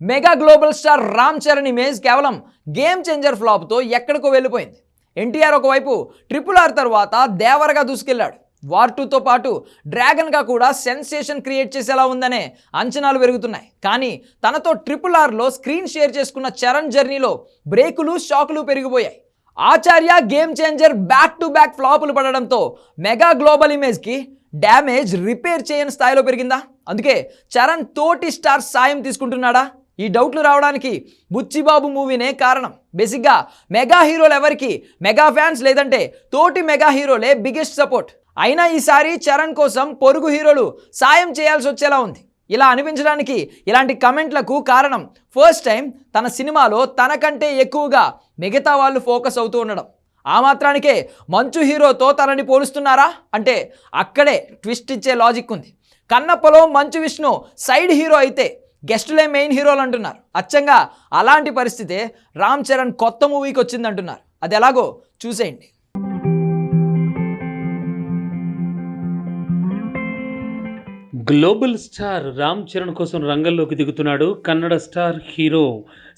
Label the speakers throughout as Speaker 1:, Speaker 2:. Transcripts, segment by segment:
Speaker 1: Mega global star Ram Charan image కేవలం game changer ఫ్లాప్తో ఎక్కడికో వెళ్ళిపోయింది. ఎన్టీఆర్ ఒకవైపు ట్రిపుల్ ఆర్ తర్వాత దేవరగా దూసుకెళ్ళాడు. వార్ టూతో పాటు డ్రాగన్గా కూడా సెన్సేషన్ క్రియేట్ చేసేలా ఉందనే అంచనాలు పెరుగుతున్నాయి. కానీ తనతో ట్రిపుల్ ఆర్లో స్క్రీన్ షేర్ చేసుకున్న చరణ్ జర్నీలో బ్రేకులు షాకులు పెరిగిపోయాయి. Acharya game changer back to back ఫ్లాపులు పడడంతో మెగా గ్లోబల్ ఇమేజ్కి డ్యామేజ్ రిపేర్ చేయని స్థాయిలో పెరిగిందా? అందుకే చరణ్ తోటి స్టార్ సాయం తీసుకుంటున్నాడా? ఈ డౌట్లు రావడానికి బుచ్చిబాబు మూవీనే కారణం. బేసిక్గా మెగా హీరోలు ఎవరికి? మెగా ఫ్యాన్స్ లేదంటే తోటి మెగా హీరోలే బిగ్గెస్ట్ సపోర్ట్. అయినా ఈసారి చరణ్ కోసం పొరుగు హీరోలు సాయం చేయాల్సి వచ్చేలా ఉంది. ఇలా అనిపించడానికి ఇలాంటి కమెంట్లకు కారణం ఫస్ట్ టైం తన సినిమాలో తనకంటే ఎక్కువగా మిగతా వాళ్ళు ఫోకస్ అవుతూ ఉండడం. ఆ మాత్రానికే మంచు హీరోతో తనని పోలుస్తున్నారా? అంటే అక్కడే ట్విస్ట్ ఇచ్చే లాజిక్ ఉంది. కన్నప్పలో మంచు విష్ణు సైడ్ హీరో అయితే గెస్టులే మెయిన్ హీరోలు అంటున్నారు. అచ్చంగా అలాంటి పరిస్థితే రామ్ చరణ్ కొత్త మూవీకి వచ్చిందంటున్నారు. అది ఎలాగో చూసేయండి.
Speaker 2: గ్లోబల్ స్టార్ రామ్ చరణ్ కోసం రంగంలోకి దిగుతున్నాడు కన్నడ స్టార్ హీరో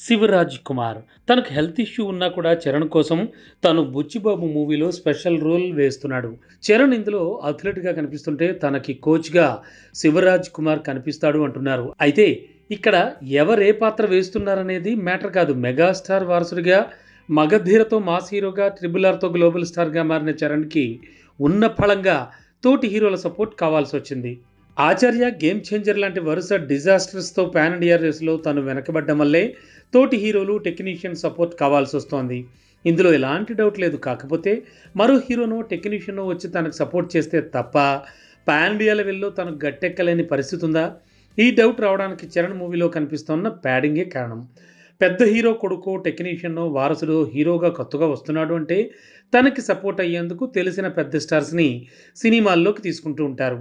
Speaker 2: శివరాజ్ కుమార్. తనకు హెల్త్ ఇష్యూ ఉన్నా కూడా చరణ్ కోసం తను బుచ్చిబాబు మూవీలో స్పెషల్ రోల్ వేస్తున్నాడు. చరణ్ ఇందులో అథ్లెట్గా కనిపిస్తుంటే తనకి కోచ్గా శివరాజ్ కుమార్ కనిపిస్తాడు అంటున్నారు. అయితే ఇక్కడ ఎవరే పాత్ర వేస్తున్నారనేది మ్యాటర్ కాదు. మెగాస్టార్ వారసుడిగా మగధీరతో మాస్ హీరోగా ట్రిబుల్ ఆర్తో గ్లోబల్ స్టార్గా మారిన చరణ్కి ఉన్న ఫలంగా తోటి హీరోల సపోర్ట్ కావాల్సి వచ్చింది. ఆచార్య గేమ్ చేంజర్ లాంటి వరుస డిజాస్టర్స్తో పాన్ ఇండియా రేసులో తను వెనకబడ్డం వల్లే తోటి హీరోలు టెక్నీషియన్ సపోర్ట్ కావాల్సి వస్తోంది. ఇందులో ఎలాంటి డౌట్ లేదు. కాకపోతే మరో హీరోనో టెక్నీషియనో వచ్చి తనకు సపోర్ట్ చేస్తే తప్ప పాన్ ఇండియా లెవెల్లో తనకు గట్టెక్కలేని పరిస్థితి ఉందా? ఈ డౌట్ రావడానికి చరణ్ మూవీలో కనిపిస్తున్న ప్యాడింగే కారణం. పెద్ద హీరో కొడుకు టెక్నీషియన్ వారసుడు హీరోగా కొత్తగా వస్తున్నాడు అంటే తనకి సపోర్ట్ అయ్యేందుకు తెలిసిన పెద్ద స్టార్స్ని సినిమాల్లోకి తీసుకుంటూ ఉంటారు.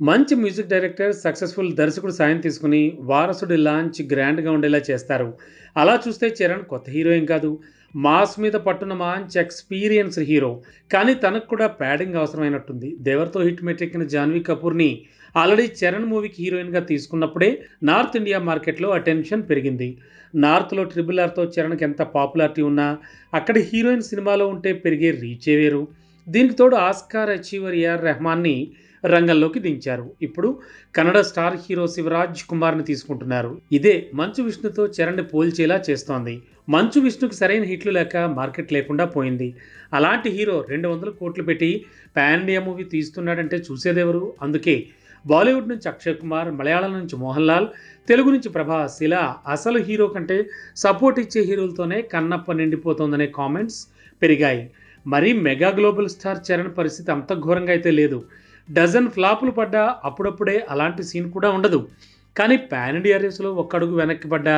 Speaker 2: మంచి మ్యూజిక్ డైరెక్టర్ సక్సెస్ఫుల్ దర్శకుడు సాయం తీసుకుని వారసుడి లాంచ్ గ్రాండ్గా ఉండేలా చేస్తారు. అలా చూస్తే చరణ్ కొత్త హీరో ఏం కాదు. మాస్ మీద పట్టున మంచి ఎక్స్పీరియన్స్ హీరో. కానీ తనకు కూడా ప్యాడింగ్ అవసరమైనట్టుంది. దేవర్తో హిట్ మెట్టెక్కిన జాన్వీ కపూర్ని ఆల్రెడీ చరణ్ మూవీకి హీరోయిన్గా తీసుకున్నప్పుడే నార్త్ ఇండియా మార్కెట్లో అటెన్షన్ పెరిగింది. నార్త్లో ట్రిపుల్ ఆర్తో చరణ్కి ఎంత పాపులారిటీ ఉన్నా అక్కడ హీరోయిన్ సినిమాలో ఉంటే పెరిగే రీచే వేరు. దీనికి తోడు ఆస్కార్ అచీవర్ ఏఆర్ రెహమాన్ని రంగంలోకి దించారు. ఇప్పుడు కన్నడ స్టార్ హీరో శివరాజ్ కుమార్ని తీసుకుంటున్నారు. ఇదే మంచు విష్ణుతో చరణ్ని పోల్చేలా చేస్తోంది. మంచు విష్ణుకి సరైన హిట్లు లేక మార్కెట్ లేకుండా పోయింది. అలాంటి హీరో రెండు వందల కోట్లు పెట్టి పాన్ ఇండియా మూవీ తీస్తున్నాడంటే చూసేదెవరు? అందుకే బాలీవుడ్ నుంచి అక్షయ్ కుమార్ మలయాళం నుంచి మోహన్ లాల్ తెలుగు నుంచి ప్రభాస్ ఇలా అసలు హీరో కంటే సపోర్ట్ ఇచ్చే హీరోలతోనే కన్నప్ప నిండిపోతోందనే కామెంట్స్ పెరిగాయి. మరీ మెగా గ్లోబల్ స్టార్ చరణ్ పరిస్థితి అంత ఘోరంగా అయితే లేదు. డజన్ ఫ్లాపులు పడ్డా అప్పుడప్పుడే అలాంటి సీన్ కూడా ఉండదు. కానీ పాన్ ఇండియా రేస్లో ఒక్కడుగు వెనక్కి పడ్డా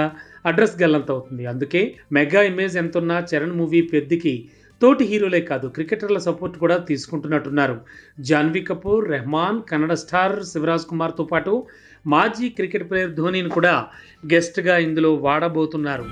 Speaker 2: అడ్రస్ గల్లంత అవుతుంది. అందుకే మెగా ఇమేజ్ ఎంతున్నా చరణ్ మూవీ పెద్దికి తోటి హీరోలే కాదు క్రికెటర్ల సపోర్ట్ కూడా తీసుకుంటున్నట్టున్నారు. జాన్వీ కపూర్ రెహమాన్ కన్నడ స్టార్ శివరాజ్ కుమార్తో పాటు మాజీ క్రికెట్ ప్లేయర్ ధోనీని కూడా గెస్ట్గా ఇందులో వాడబోతున్నారు.